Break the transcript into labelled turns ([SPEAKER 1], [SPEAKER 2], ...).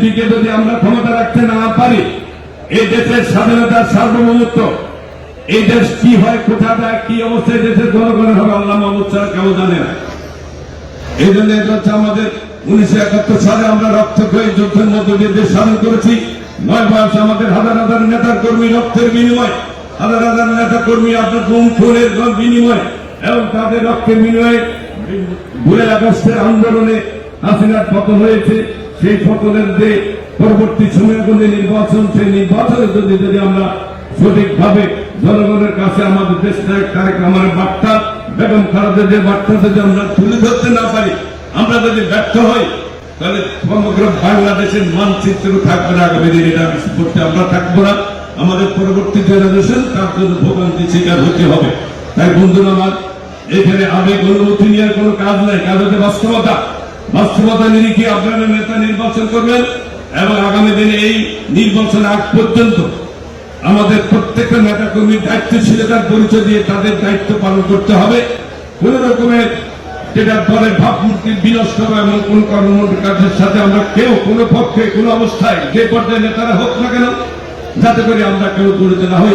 [SPEAKER 1] বিএনপিকে যদি আমরা ক্ষমতা রাখতে না পারি, এই দেশের স্বাধীনতার সার্বভৌমত্ব, এই দেশ কি হয় কোথা যায়, কি অবস্থায় দেশের জনগণের হবে আল্লাহ মাহমুদ ছাড়া কেউ জানে না। এই জন্য এটা হচ্ছে আমাদের উনিশশো একাত্তর সালে আমরা রক্তক্ষয়ী যুদ্ধের মধ্য দিয়ে দেশ স্বাধীন করেছি। নয় বয়সে আমাদের হাজার হাজার নেতা কর্মী রক্তের বিনিময়, হাজার হাজার নেতা কর্মী আপনার গুম খুনের বিনিময় এবং তাদের রক্তের বিনিময়ে ভুলে আগস্টের আন্দোলনে হাসিনার পতন হয়েছে। সেই পতনের যে পরবর্তী সময়গুলি নির্বাচন, সেই নির্বাচনের যদি যদি আমরা সঠিকভাবে জনগণের কাছে আমাদের দেশ নায়ক রহমানের বার্তা, বেগম খালেদা যে বার্তা যদি আমরা তুলে ধরতে না পারি, আমরা যদি ব্যর্থ হই, তাহলে সমগ্র বাংলাদেশের মানচিত্র থাকবে না আগামী দিনে, এটা করতে আমরা থাকব না। আমাদের পরবর্তী জেনারেশন তার জন্য ভোগান্তি শিকার হতে হবে। তাই বন্ধুরা আমার, এখানে আবেগ অনুমতি নিয়ে কোনো কাজ নাই, কাজ হচ্ছে বাস্তবতা। বাস্তবতা নিরিখে আপনারা নেতা নির্বাচন করবেন এবং আগামী দিনে এই নির্বাচন আগ পর্যন্ত আমাদের প্রত্যেকটা নেতা কর্মীর দায়িত্বশীলতার পরিচয় দিয়ে তাদের দায়িত্ব পালন করতে হবে। কোন রকমের যেটা দলের ভাবমূর্তি বিনষ্ট করা এবং কোন কর্মমন্ত্রীর কাজের সাথে আমরা কেউ, কোনো পক্ষে, কোনো অবস্থায় যে পর্যায়ে নেতারা হোক না কেন, যাতে করে আমরা কেউ জড়িত না হই।